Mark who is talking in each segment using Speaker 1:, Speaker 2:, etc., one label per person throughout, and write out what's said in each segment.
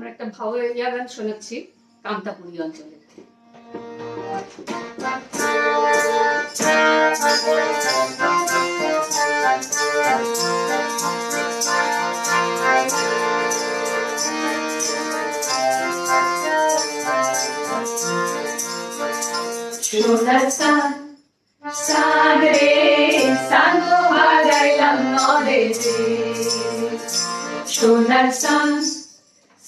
Speaker 1: আমরা একটা ভাওয়াইয়া গান শোনাচ্ছি কান্তাপুরী অঞ্চলে সোনার সান সান রে সানো নদীতে। সোনার সান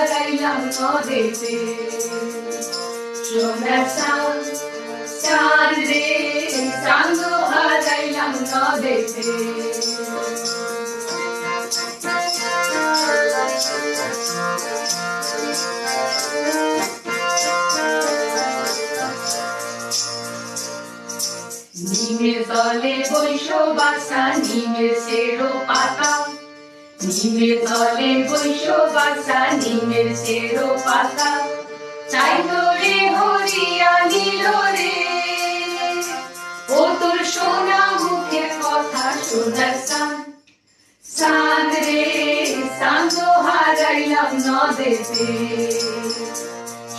Speaker 1: সানো হারাইলাম নদেতে সোনার সান সান রে সানো হারাইলাম নদেতে নিমের তলে বৈশ বাসা নিমের সেরো পাতা নিমের তলে বৈশ বাসা, নিমের সেরো পাতা। চাই তোরে হরিয়া নীল রে। ও তোর সোনা মুখের কথা সোনার সান সান রে সান হারাইলাম নদেতে।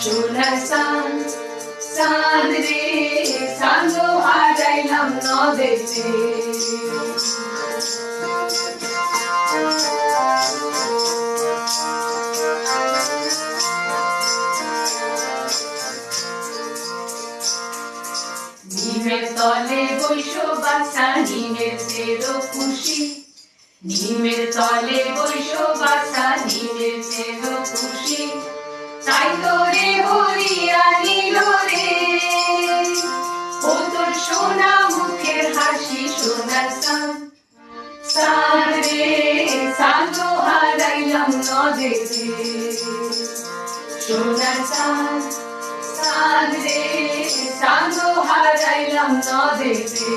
Speaker 1: সোনার সান সান রে সান হারাইলাম নদেতে। তলে বৈশ বাসা নিমের তেরো খুশি। নিমের তলে বৈশ বাসা নিমের তেরো খুশি। তাই তোরে হরিয়া নীল রে। ও তোর সোনা মুখের হাসি, সোনার সান সান রে সান হারাইলাম নদেতে সোনার সান সান রে সান হারাইলাম নদেতে।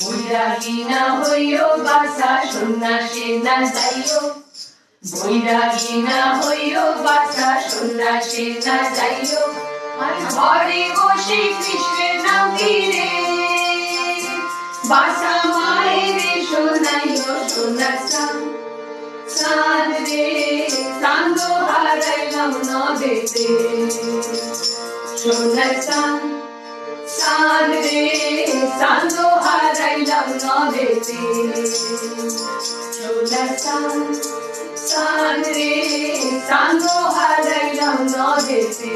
Speaker 1: বৈরাগী না হইও বাসা সন্ন্যাসী না যাইও। বৈরাগী হইও না যাইও। আর ঘরে বসে কৃষ্ণের নাম তীরে বাসা মায়ের শোনাইও সোনার সান সান রে চান্দ হারাইলাম নদেতে। সোনার সান সান রে চান্দ হারাইলাম নদেতে। সোনার সান সান রে চান্দ হারাইলাম নদেতে।